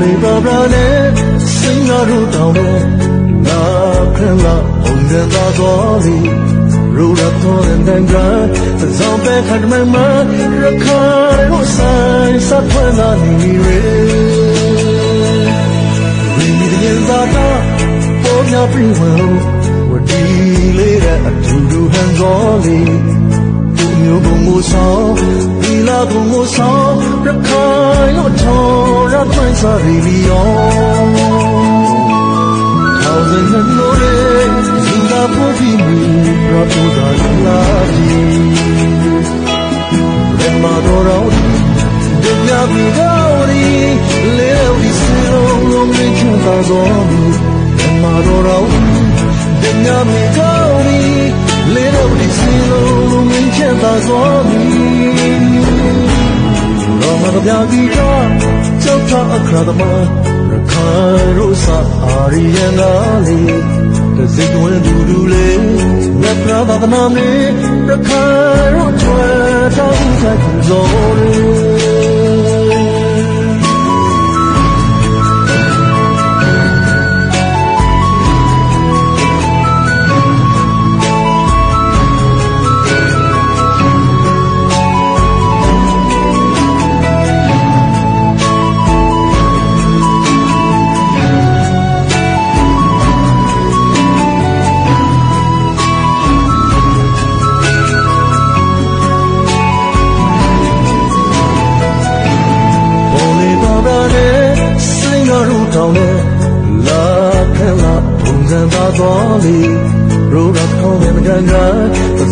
နေပါဗရာနဲ့စင်ရတို့တောင်းတော့နာခရလာဘုံရသာတော်လီရူရတော်တဲ့တန်ကဇောင်းပဲခတ်မမရခါရိုဆိုင်စပ်ဖွင့်လာနေရေရင်းဒီရင်သာတာပေါ်များပြီးဝဲဝဒီလေးတဲ့အတူတူဟန်တော်လီသူမျိုးဘုံမဆောင်ဒီလာဘုံမဆောင်ရခါရိုထော်ရထွ န်းစားရီလီယော Thousand and more, Zinga Poti Mi, Rapuda Lati. Rema Dorauti, Denya Bigauri, Levi Silo, Lomi Chunta Zomi. Rema Dorauti, Denya Bigauri, Levi Silo, Lomi Chunta Zomi. လောမကပြာဒီကကြောက်တာအခါသမားရခိုင်ရိုးစာအာရီယန်နာလီတစိတ်ဝင်ဒူဒူလေးမြတ်ပြသာသနာမေရခိုင်ရိုးချွဲတောင်းဆိုင်ဇော်ရီ ရူတောင်းနဲ့လာခဲလာဘုံစံသာတော်လေရိုးရခေါင်းနဲ့မကန်က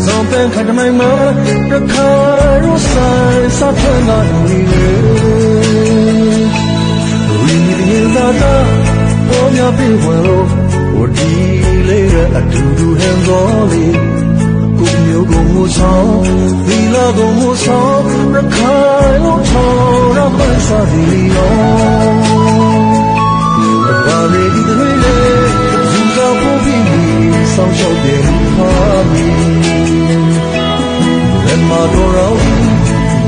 သံပန်ခတ်မိုင်မှာရခါရိုးဆိုင်စပ်ထွန်းလာနေလေဝီဒီရင်သာတာပေါ်များပြေဝဲလို့ဝဒီလေးကအတူတူဟန်တော်လေးကိုမျိုးကိုမူဆောင်သီလာကိုမူဆောင်ရခိုင်လို့ထော်ရပန်းစားဒီယော ဆောင်ရှောက်တယ်ခါမီရမတော်တော်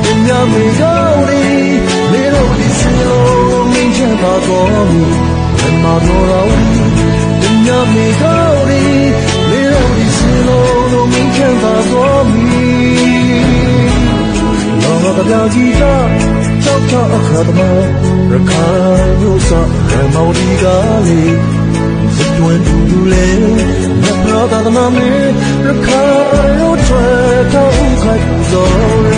ဒီညမေကောင်းလေးလေတော့ဒီစီလုံးမင်းချမ်းသာတော်မီရမတော်တော်ဒီညမေကောင်းလေးလေတော့ဒီစီလုံးမင်းချမ်းသာတော်မီလောကပြာကြီးကကြောက်ကြောက်အခါသမားရခိုင်မျိုးစရမောင်ဒီကလေးစတွင်တူတူလေးမပရ သာသနာမေရခိုင်ရိုးထွဲထောက်ခိုက်ဇော်ရဲ